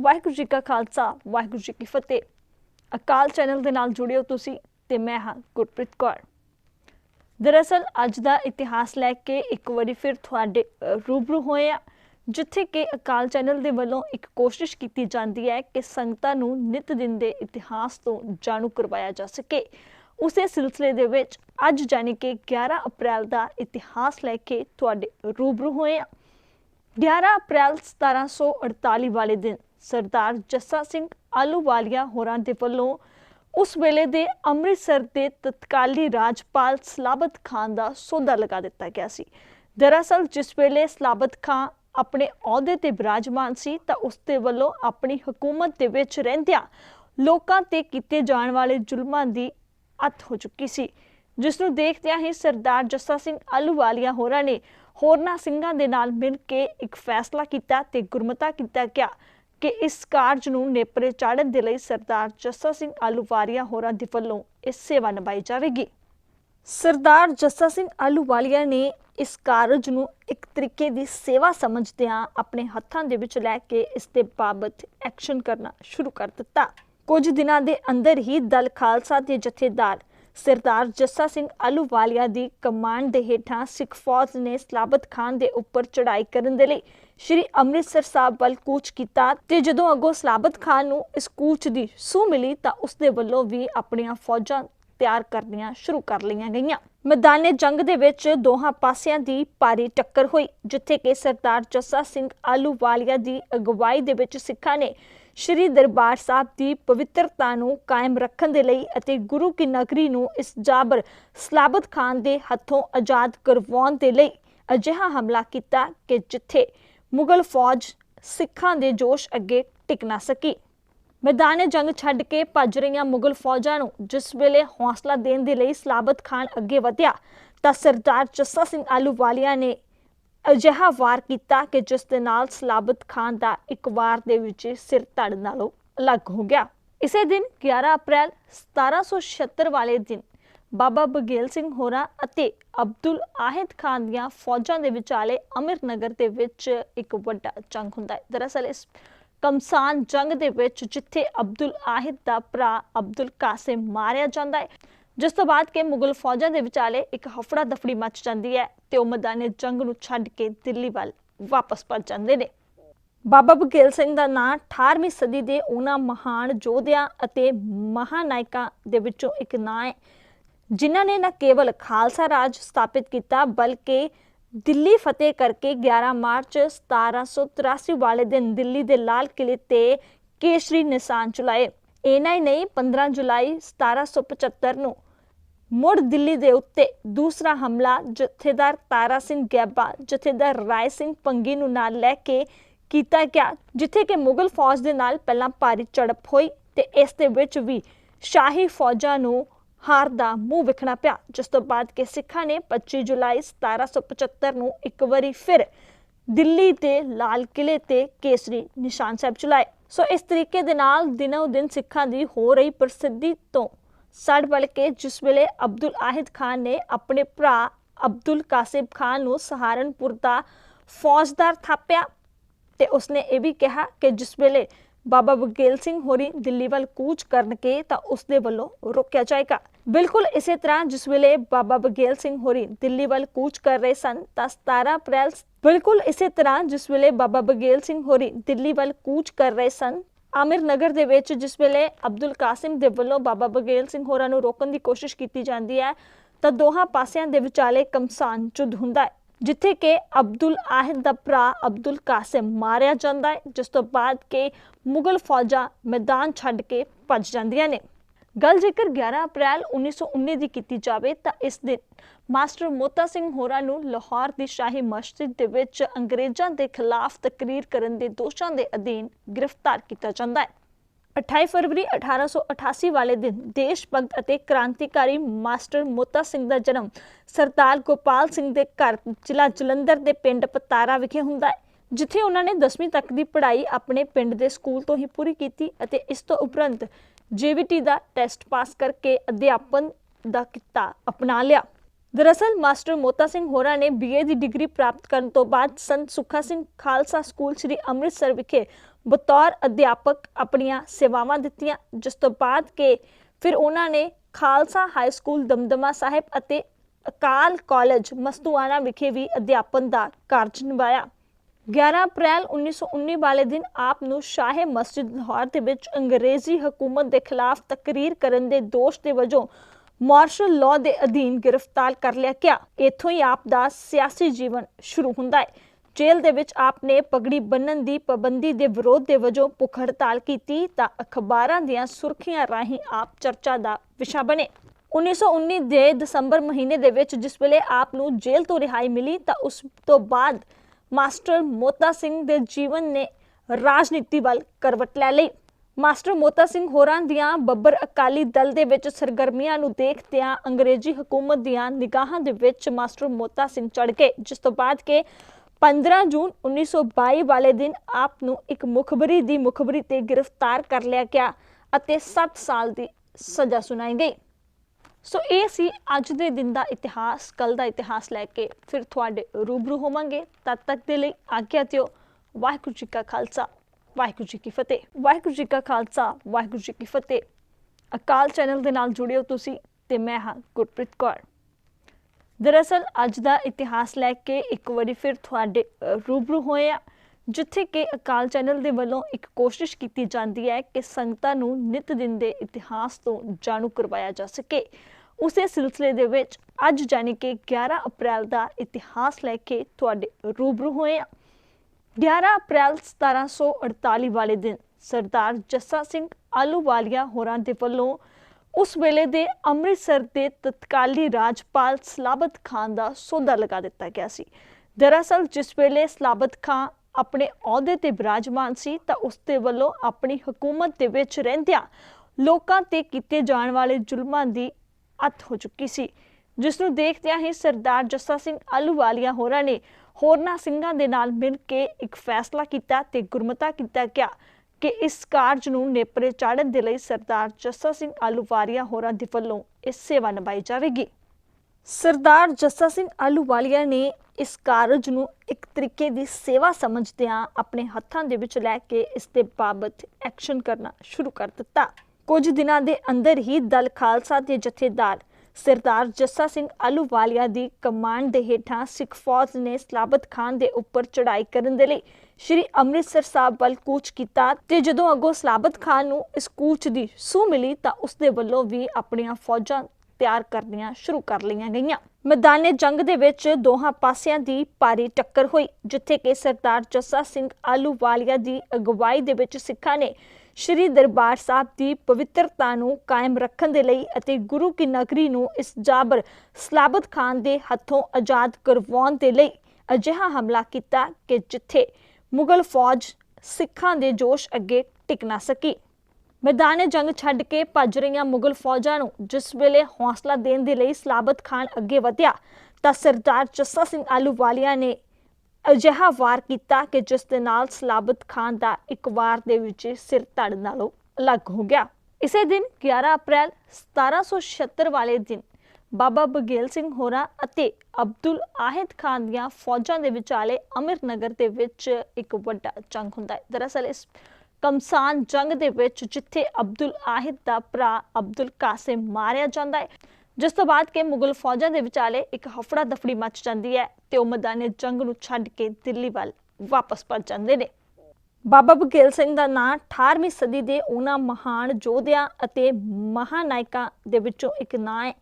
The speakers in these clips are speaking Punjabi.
ਵਾਹਿਗੁਰੂ ਜੀ ਕਾ ਖਾਲਸਾ, ਵਾਹਿਗੁਰੂ ਜੀ ਕੀ ਫਤਿਹ। ਅਕਾਲ ਚੈਨਲ ਦੇ ਨਾਲ ਜੁੜਿਓ ਤੁਸੀਂ ਤੇ ਮੈਂ ਹਾਂ ਗੁਰਪ੍ਰੀਤ ਕੌਰ। ਦਰਅਸਲ ਅੱਜ ਦਾ ਇਤਿਹਾਸ ਲੈ ਕੇ ਇੱਕ ਵਾਰੀ ਫਿਰ ਤੁਹਾਡੇ ਰੂਬਰੂ ਹੋਏ ਆ ਜਿੱਥੇ ਕਿ ਅਕਾਲ ਚੈਨਲ ਦੇ ਵੱਲੋਂ ਇੱਕ ਕੋਸ਼ਿਸ਼ ਕੀਤੀ ਜਾਂਦੀ ਹੈ ਕਿ ਸੰਗਤਾਂ ਨੂੰ ਨਿਤ ਦਿਨ ਦੇ ਇਤਿਹਾਸ ਤੋਂ ਜਾਣੂ ਕਰਵਾਇਆ ਜਾ ਸਕੇ। ਉਸੇ ਸਿਲਸਿਲੇ ਦੇ ਵਿੱਚ ਅੱਜ ਜਾਨੀ ਕਿ 11 ਅਪ੍ਰੈਲ ਦਾ ਇਤਿਹਾਸ ਲੈ ਕੇ ਤੁਹਾਡੇ ਰੂਬਰੂ ਹੋਏ ਆ 11 ਅਪ੍ਰੈਲ 1748 ਵਾਲੇ ਦਿਨ ਸਰਦਾਰ ਜੱਸਾ ਸਿੰਘ ਆਲੂਵਾਲੀਆ ਹੋਰਾਂ ਦੇ ਵੱਲੋਂ ਉਸ ਵੇਲੇ ਦੇ ਅੰਮ੍ਰਿਤਸਰ ਦੇ ਤਤਕਾਲੀ ਰਾਜਪਾਲ ਸਲਾਬਤ ਖਾਨ ਦਾ ਸੌਦਾ ਲਗਾ ਦਿੱਤਾ ਗਿਆ ਸੀ। ਦਰਅਸਲ, ਜਿਸ ਵੇਲੇ ਸਲਾਬਤ ਖਾਨ ਆਪਣੇ ਅਹੁਦੇ ਤੇ ਬਿਰਾਜਮਾਨ ਸੀ, ਤਾਂ ਉਸ ਦੇ ਵੱਲੋਂ ਆਪਣੀ ਹਕੂਮਤ ਦੇ ਵਿੱਚ ਰਹਿੰਦਿਆਂ ਲੋਕਾਂ ਤੇ ਕੀਤੇ ਜਾਣ ਵਾਲੇ ਜ਼ੁਲਮਾਂ ਦੀ ਅੱਤ ਹੋ ਚੁੱਕੀ ਸੀ। ਜਿਸ ਨੂੰ ਦੇਖਦਿਆਂ ਹੀ ਸਰਦਾਰ ਜੱਸਾ ਸਿੰਘ ਆਲੂਵਾਲੀਆ ਹੋਰਾਂ ਨੇ ਹੋਰਨਾਂ ਸਿੰਘਾਂ ਦੇ ਨਾਲ ਮਿਲ ਕੇ ਇੱਕ ਫੈਸਲਾ ਕੀਤਾ ਤੇ ਗੁਰਮਤਾ ਕੀਤਾ ਗਿਆ। ਕਿ ਇਸ ਕਾਰਜ ਨੂੰ ਨੇਪਰੇ ਚਾੜਨ ਦੇ ਲਈ ਸਰਦਾਰ ਜੱਸਾ ਸਿੰਘ ਆਲੂਵਾਲੀਆ ਹੋਰਾਂ ਦੇ ਵੱਲੋਂ ਇਹ ਸੇਵਾ ਨਿਭਾਈ ਜਾਵੇਗੀ। ਸਰਦਾਰ ਜੱਸਾ ਸਿੰਘ ਆਲੂਵਾਲੀਆ ਨੇ ਇਸ ਕਾਰਜ ਨੂੰ ਇੱਕ ਤਰੀਕੇ ਦੀ ਸੇਵਾ ਸਮਝਦਿਆਂ ਆਪਣੇ ਹੱਥਾਂ ਦੇ ਵਿੱਚ ਲੈ ਕੇ ਇਸ ਦੇ ਬਾਬਤ ਐਕਸ਼ਨ ਕਰਨਾ ਸ਼ੁਰੂ ਕਰ ਦਿੱਤਾ। ਕੁਝ ਦਿਨਾਂ ਦੇ ਅੰਦਰ ਹੀ ਦਲ ਖਾਲਸਾ ਦੇ ਜਥੇਦਾਰ ਸਰਦਾਰ ਜੱਸਾ ਸਿੰਘ ਆਲੂਵਾਲੀਆ ਦੀ ਕਮਾਂਡ ਦੇ ਹੇਠਾਂ ਸਿੱਖ ਫੌਜ ਨੇ ਸਲਾਬਤ ਖਾਨ ਦੇ ਉੱਪਰ ਚੜ੍ਹਾਈ ਕਰਨ ਦੇ ਲਈ ਸ਼੍ਰੀ ਅੰਮ੍ਰਿਤਸਰ ਸਾਹਿਬ ਵੱਲ ਕੂਚ ਕੀਤਾ ਤੇ ਜਦੋਂ ਅੱਗੋਂ ਸਲਾਬਤ ਖਾਨ ਨੂੰ ਇਸ ਕੂਚ ਦੀ ਸੂਹ ਮਿਲੀ ਤਾਂ ਉਸ ਦੇ ਵੱਲੋਂ ਵੀ ਆਪਣੀਆਂ ਫੌਜਾਂ ਤਿਆਰ ਕਰਨੀਆਂ ਸ਼ੁਰੂ ਕਰ ਲਈਆਂ ਗਈਆਂ। ਮੈਦਾਨੇ ਜੰਗ ਦੇ ਵਿੱਚ ਦੋਹਾਂ ਪਾਸਿਆਂ ਦੀ ਭਾਰੀ ਟੱਕਰ ਹੋਈ, ਜਿੱਥੇ ਕਿ ਸਰਦਾਰ ਜੱਸਾ ਸਿੰਘ ਆਲੂਵਾਲੀਆ ਦੀ ਅਗਵਾਈ ਦੇ ਵਿੱਚ ਸਿੱਖਾਂ ਨੇ ਸ਼੍ਰੀ ਦਰਬਾਰ ਸਾਹਿਬ ਦੀ ਪਵਿੱਤਰਤਾ ਨੂੰ ਕਾਇਮ ਰੱਖਣ ਦੇ ਲਈ ਅਤੇ ਗੁਰੂ ਕੀ ਨਗਰੀ ਨੂੰ ਇਸ ਜਾਬਰ ਸਲਾਬਤ ਖਾਨ ਦੇ ਹੱਥੋਂ ਆਜ਼ਾਦ ਕਰਵਾਉਣ ਦੇ ਲਈ ਅਜਿਹਾ ਹਮਲਾ ਕੀਤਾ ਕਿ ਜਿੱਥੇ ਮੁਗਲ ਫੌਜ ਸਿੱਖਾਂ ਦੇ ਜੋਸ਼ ਅੱਗੇ ਟਿਕ ਨਾ ਸਕੀ। ਮੈਦਾਨੇ ਜੰਗ ਛੱਡ ਕੇ ਭੱਜ ਰਹੀਆਂ ਮੁਗਲ ਫੌਜਾਂ ਨੂੰ ਜਿਸ ਵੇਲੇ ਹੌਸਲਾ ਦੇਣ ਦੇ ਲਈ ਸਲਾਬਤ ਖਾਨ ਅੱਗੇ ਵਧਿਆ, ਤਾਂ ਸਰਦਾਰ ਜੱਸਾ ਸਿੰਘ ਆਲੂਵਾਲੀਆ ਨੇ ਅਜਿਹਾ ਵਾਰ ਕੀਤਾ ਕਿ ਜਿਸ ਦੇ ਨਾਲ ਸਲਾਬਤ ਖਾਨ ਦਾ ਇੱਕ ਵਾਰ ਦੇ ਵਿੱਚ ਸਿਰ ਧੜ ਨਾਲੋਂ ਅਲੱਗ ਹੋ ਗਿਆ। ਇਸੇ ਦਿਨ 11 ਅਪ੍ਰੈਲ 1776 ਵਾਲੇ ਦਿਨ ਬਾਬਾ ਬਗੇਲ ਸਿੰਘ ਹੋਰਾਂ ਅਤੇ ਅਬਦੁਲ ਆਹਿਦ ਖਾਨ ਦੀਆਂ ਫੌਜਾਂ ਦੇ ਵਿਚਾਲੇ ਅਮਰਨਗਰ ਦੇ ਵਿੱਚ ਇੱਕ ਵੱਡਾ ਜੰਗ ਹੁੰਦਾ ਹੈ। ਦਰਅਸਲ ਇਸ ਕਮਸਾਨ ਜੰਗ ਦੇ ਵਿੱਚ ਜਿੱਥੇ ਅਬਦੁਲ ਆਹਿਦ ਦਾ ਭਰਾ ਅਬਦੁਲ ਕਾਸਿਮ ਮਾਰਿਆ ਜਾਂਦਾ ਹੈ, ਜਿਸ ਤੋਂ ਬਾਅਦ ਕਿ ਮੁਗਲ ਫੌਜਾਂ ਦੇ ਵਿਚਾਲੇ ਇੱਕ ਹਫੜਾ ਦਫੜੀ ਮਚ ਜਾਂਦੀ ਹੈ ਤੇ ਉਹ ਮੈਦਾਨੇ ਜੰਗ ਨੂੰ ਛੱਡ ਕੇ ਦਿੱਲੀ ਵੱਲ ਵਾਪਸ ਭੱਜ ਜਾਂਦੇ ਨੇ। ਬਾਬਾ ਬਘੇਲ ਸਿੰਘ ਦਾ ਨਾਂ 18ਵੀਂ ਸਦੀ ਦੇ ਉਹਨਾਂ ਮਹਾਨ ਯੋਧਿਆਂ ਅਤੇ ਮਹਾਨਾਇਕਾਂ ਦੇ ਵਿੱਚੋਂ ਇੱਕ ਨਾਂ ਹੈ। ਜਿਨ੍ਹਾਂ ਨੇ ਨਾ ਕੇਵਲ ਖਾਲਸਾ ਰਾਜ ਸਥਾਪਿਤ ਕੀਤਾ, ਬਲਕਿ ਦਿੱਲੀ ਫਤਿਹ ਕਰਕੇ 11 ਮਾਰਚ 1783 ਵਾਲੇ ਦਿਨ ਦਿੱਲੀ ਦੇ ਲਾਲ ਕਿਲੇ ਤੇ ਕੇਸ਼ਰੀ ਨਿਸ਼ਾਨ ਚੁਲਾਏ। ਇਹਨਾਂ ਹੀ ਨਹੀਂ 15 ਜੁਲਾਈ 1775 ਨੂੰ ਮੁੜ ਦਿੱਲੀ ਦੇ ਉੱਤੇ ਦੂਸਰਾ ਹਮਲਾ, ਜਥੇਦਾਰ ਤਾਰਾ ਸਿੰਘ ਗੈਬਾ, ਜਥੇਦਾਰ ਰਾਏ ਸਿੰਘ ਪੰਗੀ ਨੂੰ ਨਾਲ ਲੈ ਕੇ ਕੀਤਾ ਗਿਆ, ਜਿੱਥੇ ਕਿ ਮੁਗਲ ਫੌਜ ਦੇ ਨਾਲ ਪਹਿਲਾਂ ਭਾਰੀ ਝੜਪ ਹੋਈ ਤੇ ਇਸ ਦੇ ਵਿੱਚ ਵੀ ਸ਼ਾਹੀ ਫੌਜਾਂ ਨੂੰ ਹਾਰ ਦਾ ਮੂੰਹ ਵਿਖਣਾ ਪਿਆ, ਜਿਸ ਤੋਂ ਬਾਅਦ ਕਿ ਸਿੱਖਾਂ ਨੇ 25 ਜੁਲਾਈ 1775 ਨੂੰ ਇੱਕ ਵਾਰੀ ਫਿਰ ਦਿੱਲੀ ਤੇ ਲਾਲ ਕਿਲੇ ਤੇ ਕੇਸਰੀ ਨਿਸ਼ਾਨ ਸਾਹਿਬ ਚਲਾਏ। ਸੋ ਇਸ ਤਰੀਕੇ ਦੇ ਨਾਲ ਦਿਨੋ ਦਿਨ ਸਿੱਖਾਂ ਦੀ ਹੋ ਰਹੀ ਪ੍ਰਸਿੱਧੀ ਤੋਂ ਸੜ ਬਲ ਕੇ ਜਿਸ ਵੇਲੇ ਅਬਦੁਲ ਆਹਿਦ ਖਾਨ ਨੇ ਆਪਣੇ ਭਰਾ ਅਬਦੁਲ ਕਾਸਿਮ ਖਾਨ ਨੂੰ ਸਹਾਰਨਪੁਰ ਦਾ ਫੌਜਦਾਰ ਥਾਪਿਆ ਤੇ ਉਸਨੇ ਇਹ ਵੀ ਕਿਹਾ ਕਿ ਜਿਸ ਵੇਲੇ ਬਾਬਾ ਬਗੇਲ ਸਿੰਘ ਹੋਰੀ ਦਿੱਲੀ ਵੱਲ ਕੂਚ ਕਰਨਗੇ ਤਾਂ ਉਸ ਦੇ ਵੱਲੋਂ ਰੋਕਿਆ ਜਾਏਗਾ। ਬਿਲਕੁਲ ਇਸੇ ਤਰ੍ਹਾਂ ਜਿਸ ਵੇਲੇ ਬਾਬਾ ਬਗੇਲ ਸਿੰਘ ਹੋਰੀ ਦਿੱਲੀ ਵੱਲ ਕੂਚ ਕਰ ਰਹੇ ਸਨ, ਤਾਂ 17 ਅਪ੍ਰੈਲ ਬਿਲਕੁਲ ਇਸੇ ਤਰ੍ਹਾਂ ਜਿਸ ਵੇਲੇ ਬਾਬਾ ਬਗੇਲ ਸਿੰਘ ਹੋਰੀ ਦਿੱਲੀ ਵੱਲ ਕੂਚ ਕਰ ਰਹੇ ਸਨ, ਆਮਿਰ ਨਗਰ ਦੇ ਵਿੱਚ ਜਿਸ ਵੇਲੇ ਅਬਦੁਲ ਕਾਸਿਮ ਦੇ ਵੱਲੋਂ ਬਾਬਾ ਬਗੇਲ ਸਿੰਘ ਹੋਰਾਂ ਨੂੰ ਰੋਕਣ ਦੀ ਕੋਸ਼ਿਸ਼ ਕੀਤੀ ਜਾਂਦੀ ਹੈ, ਤਾਂ ਦੋਹਾਂ ਪਾਸਿਆਂ ਦੇ ਵਿਚਾਲੇ ਕਮਸਾਨ ਯੁੱਧ ਹੁੰਦਾ ਹੈ, ਜਿੱਥੇ ਕਿ ਅਬਦੁਲ ਆਹਿਦ ਦਾ ਭਰਾ ਅਬਦੁਲ ਕਾਸਿਮ ਮਾਰਿਆ ਜਾਂਦਾ ਹੈ, ਜਿਸ ਤੋਂ ਬਾਅਦ ਕਿ ਮੁਗਲ ਫੌਜਾਂ ਮੈਦਾਨ ਛੱਡ ਕੇ ਭੱਜ ਜਾਂਦੀਆਂ ਨੇ। ਗੱਲ ਜੇਕਰ 11 ਅਪ੍ਰੈਲ 1919 ਦੀ ਕੀਤੀ ਜਾਵੇ ਤਾਂ ਇਸ ਦਿਨ ਮਾਸਟਰ ਮੋਤਾ ਸਿੰਘ ਹੋਰਾਂ ਨੂੰ ਲਾਹੌਰ ਦੀ ਸ਼ਾਹੀ ਮਸਜਿਦ ਦੇ ਵਿੱਚ ਅੰਗਰੇਜ਼ਾਂ ਦੇ ਖਿਲਾਫ ਤਕਰੀਰ ਕਰਨ ਦੇ ਦੋਸ਼ਾਂ ਦੇ ਅਧੀਨ ਗ੍ਰਿਫਤਾਰ ਕੀਤਾ ਜਾਂਦਾ ਹੈ। 28 ਫਰਵਰੀ 1888 ਵਾਲੇ ਦਿਨ ਦੇਸ਼ ਭਗਤ ਅਤੇ ਕ੍ਰਾਂਤੀਕਾਰੀ ਮਾਸਟਰ ਮੋਤਾ ਸਿੰਘ ਦਾ ਜਨਮ ਸਰਦਾਰ ਗੋਪਾਲ ਸਿੰਘ ਦੇ ਘਰ ਜ਼ਿਲ੍ਹਾ ਜਲੰਧਰ ਦੇ ਪਿੰਡ ਪਤਾਰਾ ਵਿਖੇ ਹੁੰਦਾ ਹੈ, ਜਿੱਥੇ ਉਹਨਾਂ ਨੇ 10ਵੀਂ ਤੱਕ ਦੀ ਪੜ੍ਹਾਈ ਆਪਣੇ ਪਿੰਡ ਦੇ ਸਕੂਲ ਤੋਂ ਹੀ ਪੂਰੀ ਕੀਤੀ ਅਤੇ ਇਸ ਤੋਂ ਉਪਰੰਤ ਜੀਵੀਟੀ ਦਾ ਟੈਸਟ ਪਾਸ ਕਰਕੇ ਅਧਿਆਪਨ ਦਾ ਕਿੱਤਾ ਅਪਣਾ ਲਿਆ। ਦਰਅਸਲ, ਮਾਸਟਰ ਮੋਤਾ ਸਿੰਘ ਹੋਰਾਂ ਨੇ ਬੀਏ ਦੀ ਡਿਗਰੀ ਪ੍ਰਾਪਤ ਕਰਨ ਤੋਂ ਬਾਅਦ ਸੰਤ ਸੁਖਾ ਸਿੰਘ ਖਾਲਸਾ ਸਕੂਲ ਸ੍ਰੀ ਅੰਮ੍ਰਿਤਸਰ ਵਿਖੇ ਬਤੌਰ ਅਧਿਆਪਕ ਆਪਣੀਆਂ ਸੇਵਾਵਾਂ ਦਿੱਤੀਆਂ, ਜਿਸ ਤੋਂ ਬਾਅਦ ਕਿ ਫਿਰ ਉਹਨਾਂ ਨੇ ਖਾਲਸਾ ਹਾਈ ਸਕੂਲ ਦਮਦਮਾ ਸਾਹਿਬ ਅਤੇ ਅਕਾਲ ਕਾਲਜ ਮਸਤੂਆਣਾ ਵਿਖੇ ਵੀ ਅਧਿਆਪਨ ਦਾ ਕਾਰਜ ਨਿਭਾਇਆ। 11 ਅਪ੍ਰੈਲ 1919 ਵਾਲੇ ਦਿਨ ਆਪ ਨੂੰ ਸ਼ਾਹੇ ਮਸਜਿਦ ਲਾਹੌਰ ਦੇ ਵਿੱਚ ਅੰਗਰੇਜ਼ੀ ਹਕੂਮਤ ਦੇ ਖਿਲਾਫ ਤਕਰੀਰ ਕਰਨ ਦੇ ਦੋਸ਼ ਦੇ ਵਜੋਂ ਮਾਰਸ਼ਲ ਲਾਅ ਦੇ ਅਧੀਨ ਗ੍ਰਿਫਤਾਰ ਕਰ ਲਿਆ ਗਿਆ। ਇੱਥੋਂ ਹੀ ਆਪ ਦਾ ਸਿਆਸੀ ਜੀਵਨ ਸ਼ੁਰੂ ਹੁੰਦਾ ਹੈ। ਜੇਲ੍ਹ ਦੇ ਵਿੱਚ ਆਪ ਨੇ ਪਗੜੀ ਬੰਨਣ ਦੀ ਪਾਬੰਦੀ ਦੇ ਵਿਰੋਧ ਦੇ ਵਜੋਂ ਭੁੱਖ ਹੜਤਾਲ ਕੀਤੀ ਤਾਂ ਅਖਬਾਰਾਂ ਦੀਆਂ ਸੁਰਖੀਆਂ ਰਾਹੀਂ ਆਪ ਚਰਚਾ ਦਾ ਵਿਸ਼ਾ ਬਣੇ। 1919 ਦੇ ਦਸੰਬਰ ਮਹੀਨੇ ਦੇ ਵਿੱਚ ਜਿਸ ਵੇਲੇ ਆਪ ਨੂੰ ਜੇਲ੍ਹ ਤੋਂ ਰਿਹਾਈ ਮਿਲੀ ਤਾਂ ਉਸ ਤੋਂ ਬਾਅਦ ਮਾਸਟਰ ਮੋਤਾ ਸਿੰਘ ਦੇ ਜੀਵਨ ਨੇ ਰਾਜਨੀਤੀ ਵੱਲ ਕਰਵਟ ਲੈ ਲਈ। ਮਾਸਟਰ ਮੋਤਾ ਸਿੰਘ ਹੋਰਾਂ ਦੀਆਂ ਬੱਬਰ ਅਕਾਲੀ ਦਲ ਦੇ ਵਿੱਚ ਸਰਗਰਮੀਆਂ ਨੂੰ ਦੇਖਦਿਆਂ ਅੰਗਰੇਜ਼ੀ ਹਕੂਮਤ ਦੀਆਂ ਨਿਗਾਹਾਂ ਦੇ ਵਿੱਚ ਮਾਸਟਰ ਮੋਤਾ ਸਿੰਘ ਚੜ ਗਏ, ਜਿਸ ਤੋਂ ਬਾਅਦ ਕਿ 15 ਜੂਨ 1922 ਵਾਲੇ ਦਿਨ ਆਪ ਨੂੰ ਇੱਕ ਮੁਖਬਰੀ ਦੀ ਮੁਖਬਰੀ ਤੇ ਗ੍ਰਿਫਤਾਰ ਕਰ ਲਿਆ ਗਿਆ ਅਤੇ 7 ਸਾਲ ਦੀ ਸਜ਼ਾ ਸੁਣਾਈ ਗਈ। ਸੋ ਇਹ ਸੀ ਅੱਜ ਦੇ ਦਿਨ ਦਾ ਇਤਿਹਾਸ ਕੱਲ ਦਾ ਇਤਿਹਾਸ ਲੈ ਕੇ ਫਿਰ ਤੁਹਾਡੇ ਰੂਬਰੂ ਹੋਵਾਂਗੇ। ਤਦ ਤੱਕ ਦੇ ਲਈ ਆਗਿਆ ਦਿਓ। ਵਾਹਿਗੁਰੂ ਜੀ ਕਾ ਖਾਲਸਾ, ਵਾਹਿਗੁਰੂ ਜੀ ਕੀ ਫਤਿਹ। ਵਾਹਿਗੁਰੂ ਜੀ ਕਾ ਖਾਲਸਾ, ਵਾਹਿਗੁਰੂ ਜੀ ਕੀ ਫਤਿਹ। ਅਕਾਲ ਚੈਨਲ ਦੇ ਨਾਲ ਜੁੜਿਓ ਤੁਸੀਂ ਤੇ ਮੈਂ ਹਾਂ ਗੁਰਪ੍ਰੀਤ ਕੌਰ। ਦਰਅਸਲ, ਅੱਜ ਦਾ ਇਤਿਹਾਸ ਲੈ ਕੇ ਇੱਕ ਵਾਰੀ ਫਿਰ ਤੁਹਾਡੇ ਰੂਬਰੂ ਹੋਏ ਆ। ਜਿੱਥੇ ਕਿ ਅਕਾਲ ਚੈਨਲ ਦੇ ਵੱਲੋਂ ਇੱਕ ਕੋਸ਼ਿਸ਼ ਕੀਤੀ ਜਾਂਦੀ ਹੈ ਕਿ ਸੰਗਤਾਂ ਨੂੰ ਨਿਤ ਦਿਨ ਦੇ ਇਤਿਹਾਸ ਤੋਂ ਜਾਣੂ ਕਰਵਾਇਆ ਜਾ ਸਕੇ। ਉਸੇ ਸਿਲਸਿਲੇ ਦੇ ਵਿੱਚ ਅੱਜ ਜਾਨੀ ਕਿ 11 ਅਪ੍ਰੈਲ ਦਾ ਇਤਿਹਾਸ ਲੈ ਕੇ ਤੁਹਾਡੇ ਰੂਬਰੂ ਹੋਏ ਆ 11 ਅਪ੍ਰੈਲ 1748 ਵਾਲੇ ਦਿਨ ਸਰਦਾਰ ਜੱਸਾ ਸਿੰਘ ਆਲੂਵਾਲੀਆ ਹੋਰਾਂ ਦੇ ਵੱਲੋਂ ਉਸ ਵੇਲੇ ਦੇ ਅੰਮ੍ਰਿਤਸਰ ਦੇ ਤਤਕਾਲੀ ਰਾਜਪਾਲ ਸਲਾਬਤ ਖਾਨ ਦਾ ਸੌਦਾ ਲਗਾ ਦਿੱਤਾ ਗਿਆ ਸੀ। ਦਰਅਸਲ ਜਿਸ ਵੇਲੇ ਸਲਾਬਤ ਖਾਨ ਆਪਣੇ ਅਹੁਦੇ ਤੇ ਬਿਰਾਜਮਾਨ ਸੀ ਤਾਂ ਉਸ ਦੇ ਵੱਲੋਂ ਆਪਣੀ ਹਕੂਮਤ ਦੇ ਵਿੱਚ ਰਹਿੰਦਿਆਂ ਲੋਕਾਂ ਤੇ ਕੀਤੇ ਜਾਣ ਵਾਲੇ ਜ਼ੁਲਮਾਂ ਦੀ ਅੱਤ ਹੋ ਚੁੱਕੀ ਸੀ। ਜਿਸ ਨੂੰ ਦੇਖਦਿਆਂ ਹੀ ਸਰਦਾਰ ਜੱਸਾ ਸਿੰਘ ਆਲੂਵਾਲੀਆ ਹੋਰਾਂ ਨੇ ਹੋਰਨਾਂ ਸਿੰਘਾਂ ਦੇ ਨਾਲ ਮਿਲ ਕੇ ਇੱਕ ਫੈਸਲਾ ਕੀਤਾ ਤੇ ਗੁਰਮਤਾ ਕੀਤਾ ਗਿਆ ਕਿ ਇਸ ਕਾਰਜ ਨੂੰ ਨੇਪਰੇ ਚਾੜਨ ਦੇ ਲਈ ਸਰਦਾਰ ਜੱਸਾ ਸਿੰਘ ਆਲੂਵਾਲੀਆ ਹੋਰਾਂ ਦੇ ਵੱਲੋਂ ਇਹ ਸੇਵਾ ਨਿਭਾਈ ਜਾਵੇਗੀ। ਸਰਦਾਰ ਜੱਸਾ ਸਿੰਘ ਆਲੂਵਾਲੀਆ ਨੇ ਇਸ ਕਾਰਜ ਨੂੰ ਇੱਕ ਤਰੀਕੇ ਦੀ ਸੇਵਾ ਸਮਝਦਿਆਂ ਆਪਣੇ ਹੱਥਾਂ ਦੇ ਵਿੱਚ ਲੈ ਕੇ ਇਸ ਦੇ ਬਾਬਤ ਐਕਸ਼ਨ ਕਰਨਾ ਸ਼ੁਰੂ ਕਰ ਦਿੱਤਾ। ਕੁਝ ਦਿਨਾਂ ਦੇ ਅੰਦਰ ਹੀ ਦਲ ਖਾਲਸਾ ਦੇ ਜਥੇਦਾਰ ਸਰਦਾਰ ਜੱਸਾ ਸਿੰਘ ਆਲੂਵਾਲੀਆ ਦੀ ਕਮਾਂਡ ਦੇ ਹੇਠਾਂ ਸਿੱਖ ਫੌਜ ਨੇ ਸਲਾਬਤ ਖਾਨ ਦੇ ਉੱਪਰ ਚੜ੍ਹਾਈ ਕਰਨ ਦੇ ਲਈ ਸ਼੍ਰੀ ਅੰਮ੍ਰਿਤਸਰ ਸਾਹਿਬ ਵੱਲ ਕੂਚ ਕੀਤਾ ਤੇ ਜਦੋਂ ਅੱਗੋਂ ਸਲਾਬਤ ਖਾਨ ਨੂੰ ਇਸ ਕੂਚ ਦੀ ਸੂਹ ਮਿਲੀ ਤਾਂ ਉਸ ਦੇ ਵੱਲੋਂ ਵੀ ਆਪਣੀਆਂ ਫੌਜਾਂ ਤਿਆਰ ਕਰਨੀਆਂ ਸ਼ੁਰੂ ਕਰ ਲਈਆਂ ਗਈਆਂ। ਮੈਦਾਨੇ ਜੰਗ ਦੇ ਵਿੱਚ ਦੋਹਾਂ ਪਾਸਿਆਂ ਦੀ ਭਾਰੀ ਟੱਕਰ ਹੋਈ, ਜਿੱਥੇ ਕਿ ਸਰਦਾਰ ਜੱਸਾ ਸਿੰਘ ਆਲੂਵਾਲੀਆ ਦੀ ਅਗਵਾਈ ਦੇ ਵਿੱਚ ਸਿੱਖਾਂ ਨੇ ਸ਼੍ਰੀ ਦਰਬਾਰ ਸਾਹਿਬ ਦੀ ਪਵਿੱਤਰਤਾ ਨੂੰ ਕਾਇਮ ਰੱਖਣ ਦੇ ਲਈ ਅਤੇ ਗੁਰੂ ਕੀ ਨਗਰੀ ਨੂੰ ਇਸ ਜਾਬਰ ਸਲਾਬਤ ਖਾਨ ਦੇ ਹੱਥੋਂ ਆਜ਼ਾਦ ਕਰਵਾਉਣ ਦੇ ਲਈ ਅਜਿਹਾ ਹਮਲਾ ਕੀਤਾ ਕਿ ਜਿੱਥੇ ਮੁਗਲ ਫੌਜ ਸਿੱਖਾਂ ਦੇ ਜੋਸ਼ ਅੱਗੇ ਟਿਕ ਨਾ ਸਕੀ। ਮੈਦਾਨੇ ਜੰਗ ਛੱਡ ਕੇ ਭੱਜ ਰਹੀਆਂ ਮੁਗਲ ਫੌਜਾਂ ਨੂੰ ਜਿਸ ਵੇਲੇ ਹੌਸਲਾ ਦੇਣ ਦੇ ਲਈ ਸਲਾਬਤ ਖਾਨ ਅੱਗੇ ਵਧਿਆ, ਤਾਂ ਸਰਦਾਰ ਜੱਸਾ ਸਿੰਘ ਆਲੂਵਾਲੀਆ ਨੇ ਅਜਿਹਾ ਵਾਰ ਕੀਤਾ ਕਿ ਜਿਸ ਦੇ ਨਾਲ ਸਲਾਬਤ ਖਾਨ ਦਾ ਇੱਕ ਵਾਰ ਦੇ ਵਿੱਚ ਸਿਰ ਧੜ ਨਾਲੋਂ ਅਲੱਗ ਹੋ ਗਿਆ। ਇਸੇ ਦਿਨ 11 ਅਪ੍ਰੈਲ 1776 ਵਾਲੇ ਦਿਨ ਬਾਬਾ ਬਗੇਲ ਸਿੰਘ ਹੋਰਾਂ ਅਤੇ ਅਬਦੁਲ ਆਹਿਦ ਖਾਨ ਦੀਆਂ ਫੌਜਾਂ ਦੇ ਵਿਚਾਲੇ ਅਮਰਨਗਰ ਦੇ ਵਿੱਚ ਇੱਕ ਵੱਡਾ ਜੰਗ ਹੁੰਦਾ ਹੈ। ਦਰਅਸਲ ਇਸ ਕਮਸਾਨ ਜੰਗ ਦੇ ਵਿੱਚ ਜਿੱਥੇ ਅਬਦੁਲ ਆਹਿਦ ਦਾ ਭਰਾ ਅਬਦੁਲ ਕਾਸਿਮ ਮਾਰਿਆ ਜਾਂਦਾ ਹੈ, ਜਿਸ ਤੋਂ ਬਾਅਦ ਕਿ ਮੁਗਲ ਫੌਜਾਂ ਦੇ ਵਿਚਾਲੇ ਇੱਕ ਹਫੜਾ ਦਫੜੀ ਮਚ ਜਾਂਦੀ ਹੈ ਤੇ ਉਹ ਮੈਦਾਨੇ ਜੰਗ ਨੂੰ ਛੱਡ ਕੇ ਦਿੱਲੀ ਵੱਲ ਵਾਪਸ ਭੱਜ ਜਾਂਦੇ ਨੇ। ਬਾਬਾ ਬਘੇਲ ਸਿੰਘ ਦਾ ਨਾਂ 18ਵੀਂ ਸਦੀ ਦੇ ਉਹਨਾਂ ਮਹਾਨ ਯੋਧਿਆਂ ਅਤੇ ਮਹਾਨਾਇਕਾਂ ਦੇ ਵਿੱਚੋਂ ਇੱਕ ਨਾਂ ਹੈ,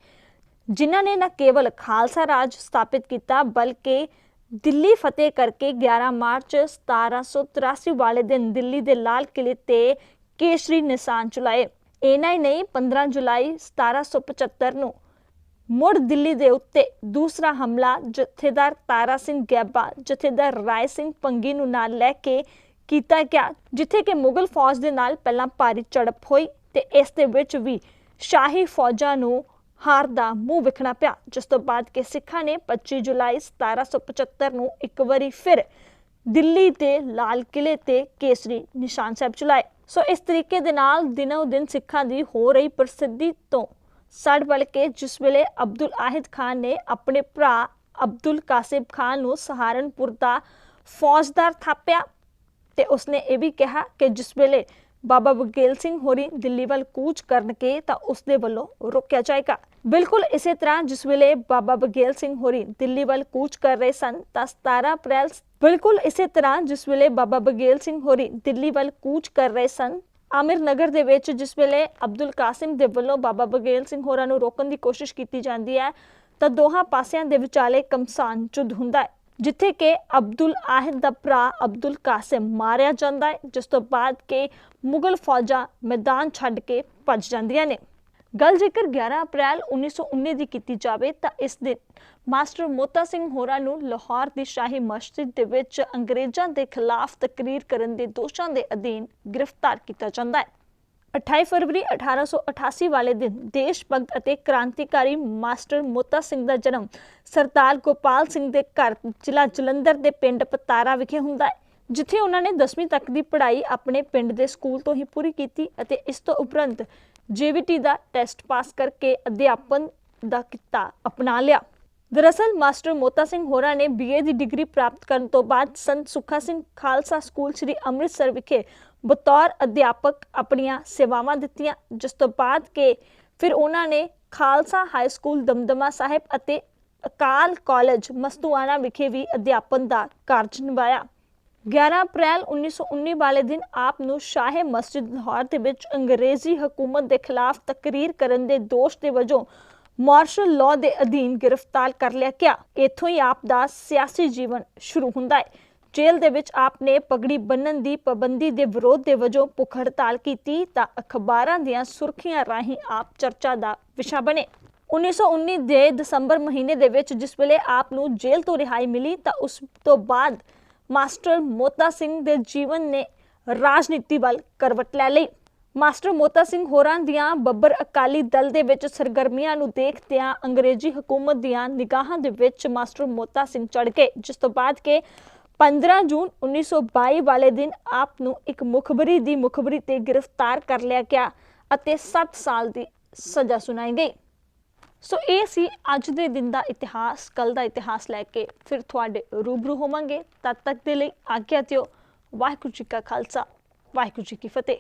ਜਿਨ੍ਹਾਂ ਨੇ ਨਾ ਕੇਵਲ ਖਾਲਸਾ ਰਾਜ ਸਥਾਪਿਤ ਕੀਤਾ, ਬਲਕਿ ਦਿੱਲੀ ਫਤਿਹ ਕਰਕੇ 11 ਮਾਰਚ 1783 ਵਾਲੇ ਦਿਨ ਦਿੱਲੀ ਦੇ ਲਾਲ ਕਿਲੇ ਤੇ ਕੇਸ਼ਰੀ ਨਿਸ਼ਾਨ ਚਲਾਏ। ਇਹਨਾਂ ਹੀ ਨਹੀਂ 15 ਜੁਲਾਈ 1775 ਨੂੰ ਮੁੜ ਦਿੱਲੀ ਦੇ ਉੱਤੇ ਦੂਸਰਾ ਹਮਲਾ, ਜਥੇਦਾਰ ਤਾਰਾ ਸਿੰਘ ਗੈਬਾ, ਜਥੇਦਾਰ ਰਾਏ ਸਿੰਘ ਪੰਗੀ ਨੂੰ ਨਾਲ ਲੈ ਕੇ ਕੀਤਾ ਗਿਆ, ਜਿੱਥੇ ਕਿ ਮੁਗਲ ਫੌਜ ਦੇ ਨਾਲ ਪਹਿਲਾਂ ਭਾਰੀ ਝੜਪ ਹੋਈ ਤੇ ਇਸ ਦੇ ਵਿੱਚ ਵੀ ਸ਼ਾਹੀ ਫੌਜਾਂ ਨੂੰ ਹਾਰ ਦਾ ਮੂੰਹ ਵਿਖਣਾ ਪਿਆ, ਜਿਸ ਤੋਂ ਬਾਅਦ ਕਿ ਸਿੱਖਾਂ ਨੇ 25 ਜੁਲਾਈ 1775 ਨੂੰ ਇੱਕ ਵਾਰੀ ਫਿਰ ਦਿੱਲੀ ਦੇ ਲਾਲ ਕਿਲੇ ਤੇ ਕੇਸਰੀ ਨਿਸ਼ਾਨ ਸਾਹਿਬ ਚਲਾਏ। ਸੋ ਇਸ ਤਰੀਕੇ ਦੇ ਨਾਲ ਦਿਨੋ ਦਿਨ ਸਿੱਖਾਂ ਦੀ ਹੋ ਰਹੀ ਪ੍ਰਸਿੱਧੀ ਤੋਂ ਸੜ ਬਲ ਕੇ ਜਿਸ ਵੇਲੇ ਅਬਦੁਲ ਆਹਿਦ ਖਾਨ ਨੇ ਆਪਣੇ ਭਰਾ ਅਬਦੁਲ ਕਾਸਿਮ ਖਾਨ ਨੂੰ ਸਹਾਰਨਪੁਰ ਦਾ ਫੌਜਦਾਰ ਥਾਪਿਆ ਤੇ ਉਸਨੇ ਇਹ ਵੀ ਕਿਹਾ ਕਿ ਜਿਸ ਵੇਲੇ ਬਾਬਾ ਬਗੇਲ ਸਿੰਘ ਹੋਰੀ ਦਿੱਲੀ ਵੱਲ ਕੂਚ ਕਰਨਗੇ ਤਾਂ ਉਸ ਦੇ ਵੱਲੋਂ ਰੋਕਿਆ ਜਾਏਗਾ। ਬਿਲਕੁਲ ਇਸੇ ਤਰ੍ਹਾਂ ਜਿਸ ਵੇਲੇ ਬਾਬਾ ਬਗੇਲ ਸਿੰਘ ਹੋਰੀ ਦਿੱਲੀ ਵੱਲ ਕੂਚ ਕਰ ਰਹੇ ਸਨ, ਤਾਂ 17 ਅਪ੍ਰੈਲ ਬਿਲਕੁਲ ਇਸੇ ਤਰ੍ਹਾਂ ਜਿਸ ਵੇਲੇ ਬਾਬਾ ਬਗੇਲ ਸਿੰਘ ਹੋਰੀ ਦਿੱਲੀ ਵੱਲ ਕੂਚ ਕਰ ਰਹੇ ਸਨ, ਆਮਿਰ ਨਗਰ ਦੇ ਵਿੱਚ ਜਿਸ ਵੇਲੇ ਅਬਦੁਲ ਕਾਸਿਮ ਦੇ ਵੱਲੋਂ ਬਾਬਾ ਬਗੇਲ ਸਿੰਘ ਹੋਰਾਂ ਨੂੰ ਰੋਕਣ ਦੀ ਕੋਸ਼ਿਸ਼ ਕੀਤੀ ਜਾਂਦੀ ਹੈ, ਤਾਂ ਦੋਹਾਂ ਪਾਸਿਆਂ ਦੇ ਵਿਚਾਲੇ ਕਮਸਾਨ ਯੁੱਧ ਹੁੰਦਾ ਹੈ, ਜਿੱਥੇ ਕਿ ਅਬਦੁਲ ਆਹਿਦ ਦਾ ਭਰਾ ਅਬਦੁਲ ਕਾਸਿਮ ਮਾਰਿਆ ਜਾਂਦਾ ਹੈ, ਜਿਸ ਤੋਂ ਬਾਅਦ ਕਿ ਮੁਗਲ ਫੌਜਾਂ ਮੈਦਾਨ ਛੱਡ ਕੇ ਭੱਜ ਜਾਂਦੀਆਂ ਨੇ। ਗੱਲ ਜੇਕਰ 11 ਅਪ੍ਰੈਲ 1919 ਦੀ ਕੀਤੀ ਜਾਵੇ, ਤਾਂ ਇਸ ਦਿਨ ਮਾਸਟਰ ਮੋਤਾ ਸਿੰਘ ਹੋਰਾਂ ਨੂੰ ਲਾਹੌਰ ਦੀ ਸ਼ਾਹੀ ਮਸਜਿਦ ਦੇ ਵਿੱਚ ਅੰਗਰੇਜ਼ਾਂ ਦੇ ਖਿਲਾਫ ਤਕਰੀਰ ਕਰਨ ਦੇ ਦੋਸ਼ਾਂ ਦੇ ਅਧੀਨ ਗ੍ਰਿਫਤਾਰ ਕੀਤਾ ਜਾਂਦਾ ਹੈ। 28 ਫਰਵਰੀ 1888 ਵਾਲੇ ਦਿਨ ਦੇਸ਼ ਭਗਤ ਅਤੇ ਕ੍ਰਾਂਤੀਕਾਰੀ ਮਾਸਟਰ ਮੋਤਾ ਸਿੰਘ ਦਾ ਜਨਮ ਸਰਦਾਰ ਗੋਪਾਲ ਸਿੰਘ ਦੇ ਘਰ, ਜ਼ਿਲ੍ਹਾ ਜਲੰਧਰ ਦੇ ਪਿੰਡ ਪਤਾਰਾ ਵਿਖੇ ਹੁੰਦਾ ਹੈ, ਜਿੱਥੇ ਉਹਨਾਂ ਨੇ 10ਵੀਂ ਤੱਕ ਦੀ ਪੜ੍ਹਾਈ ਆਪਣੇ ਪਿੰਡ ਦੇ ਸਕੂਲ ਤੋਂ ਹੀ ਪੂਰੀ ਕੀਤੀ ਅਤੇ ਇਸ ਤੋਂ ਉਪਰੰਤ ਜੀਵੀਟੀ ਦਾ ਟੈਸਟ ਪਾਸ ਕਰਕੇ ਅਧਿਆਪਨ ਦਾ ਕਿੱਤਾ ਅਪਣਾ ਲਿਆ। ਦਰਅਸਲ, ਮਾਸਟਰ ਮੋਤਾ ਸਿੰਘ ਹੋਰਾਂ ਨੇ ਬੀਏ ਦੀ ਡਿਗਰੀ ਪ੍ਰਾਪਤ ਕਰਨ ਤੋਂ ਬਾਅਦ ਸੰਤ ਸੁਖਾ ਸਿੰਘ ਖਾਲਸਾ ਸਕੂਲ ਸ੍ਰੀ ਅੰਮ੍ਰਿਤਸਰ ਵਿਖੇ ਬਤੌਰ ਅਧਿਆਪਕ ਆਪਣੀਆਂ ਸੇਵਾਵਾਂ ਦਿੱਤੀਆਂ, ਜਿਸ ਤੋਂ ਬਾਅਦ ਕਿ ਫਿਰ ਉਹਨਾਂ ਨੇ ਖਾਲਸਾ ਹਾਈ ਸਕੂਲ ਦਮਦਮਾ ਸਾਹਿਬ ਅਤੇ ਅਕਾਲ ਕਾਲਜ ਮਸਤੂਆਣਾ ਵਿਖੇ ਵੀ ਅਧਿਆਪਨ ਦਾ ਕਾਰਜ ਨਿਭਾਇਆ। 11 ਅਪ੍ਰੈਲ 1919 ਵਾਲੇ ਦਿਨ ਆਪ ਨੂੰ ਸ਼ਾਹੇ ਮਸਜਿਦ ਲਾਹੌਰ ਦੇ ਵਿੱਚ ਅੰਗਰੇਜ਼ੀ ਹਕੂਮਤ ਦੇ ਖਿਲਾਫ ਤਕਰੀਰ ਕਰਨ ਦੇ ਦੋਸ਼ ਦੇ ਵਜੋਂ ਮਾਰਸ਼ਲ ਲਾਅ ਦੇ ਅਧੀਨ ਗ੍ਰਿਫਤਾਰ ਕਰ ਲਿਆ ਗਿਆ। ਇੱਥੋਂ ਹੀ ਆਪ ਦਾ ਸਿਆਸੀ ਜੀਵਨ ਸ਼ੁਰੂ ਹੁੰਦਾ ਹੈ। ਜੇਲ੍ਹ ਦੇ ਵਿੱਚ ਆਪ ਨੇ ਪਗੜੀ ਬੰਨਣ ਦੀ ਪਾਬੰਦੀ ਦੇ ਵਿਰੋਧ ਦੇ ਵਜੋਂ ਭੁੱਖ ਹੜਤਾਲ ਕੀਤੀ ਤਾਂ ਅਖਬਾਰਾਂ ਦੀਆਂ ਸੁਰਖੀਆਂ ਰਾਹੀਂ ਆਪ ਚਰਚਾ ਦਾ ਵਿਸ਼ਾ ਬਣੇ। 1919 ਦੇ ਦਸੰਬਰ ਮਹੀਨੇ ਦੇ ਵਿੱਚ ਜਿਸ ਵੇਲੇ ਆਪ ਨੂੰ ਜੇਲ੍ਹ ਤੋਂ ਰਿਹਾਈ ਮਿਲੀ ਤਾਂ ਉਸ ਤੋਂ ਬਾਅਦ ਮਾਸਟਰ ਮੋਤਾ ਸਿੰਘ ਦੇ ਜੀਵਨ ਨੇ ਰਾਜਨੀਤੀ ਵੱਲ ਕਰਵਟ ਲੈ ਲਈ। ਮਾਸਟਰ ਮੋਤਾ ਸਿੰਘ ਹੋਰਾਂ ਦੀਆਂ ਬੱਬਰ ਅਕਾਲੀ ਦਲ ਦੇ ਵਿੱਚ ਸਰਗਰਮੀਆਂ ਨੂੰ ਦੇਖਦਿਆਂ ਅੰਗਰੇਜ਼ੀ ਹਕੂਮਤ ਦੀਆਂ ਨਿਗਾਹਾਂ ਦੇ ਵਿੱਚ ਮਾਸਟਰ ਮੋਤਾ ਸਿੰਘ ਚੜ ਗਏ, ਜਿਸ ਤੋਂ ਬਾਅਦ ਕਿ 15 ਜੂਨ 1922 ਵਾਲੇ ਦਿਨ ਆਪ ਨੂੰ ਇੱਕ ਮੁਖਬਰੀ ਦੀ ਮੁਖਬਰੀ ਤੇ ਗ੍ਰਿਫਤਾਰ ਕਰ ਲਿਆ ਗਿਆ ਅਤੇ 7 ਸਾਲ ਦੀ ਸਜ਼ਾ ਸੁਣਾਈ ਗਈ। ਸੋ ਇਹ ਸੀ ਅੱਜ ਦੇ ਦਿਨ ਦਾ ਇਤਿਹਾਸ ਕੱਲ ਦਾ ਇਤਿਹਾਸ ਲੈ ਕੇ ਫਿਰ ਤੁਹਾਡੇ ਰੂਬਰੂ ਹੋਵਾਂਗੇ। ਤਦ ਤੱਕ ਦੇ ਲਈ ਆਗਿਆ ਦਿਓ। ਵਾਹਿਗੁਰੂ ਜੀ ਕਾ ਖਾਲਸਾ, ਵਾਹਿਗੁਰੂ ਜੀ ਕੀ ਫਤਿਹ।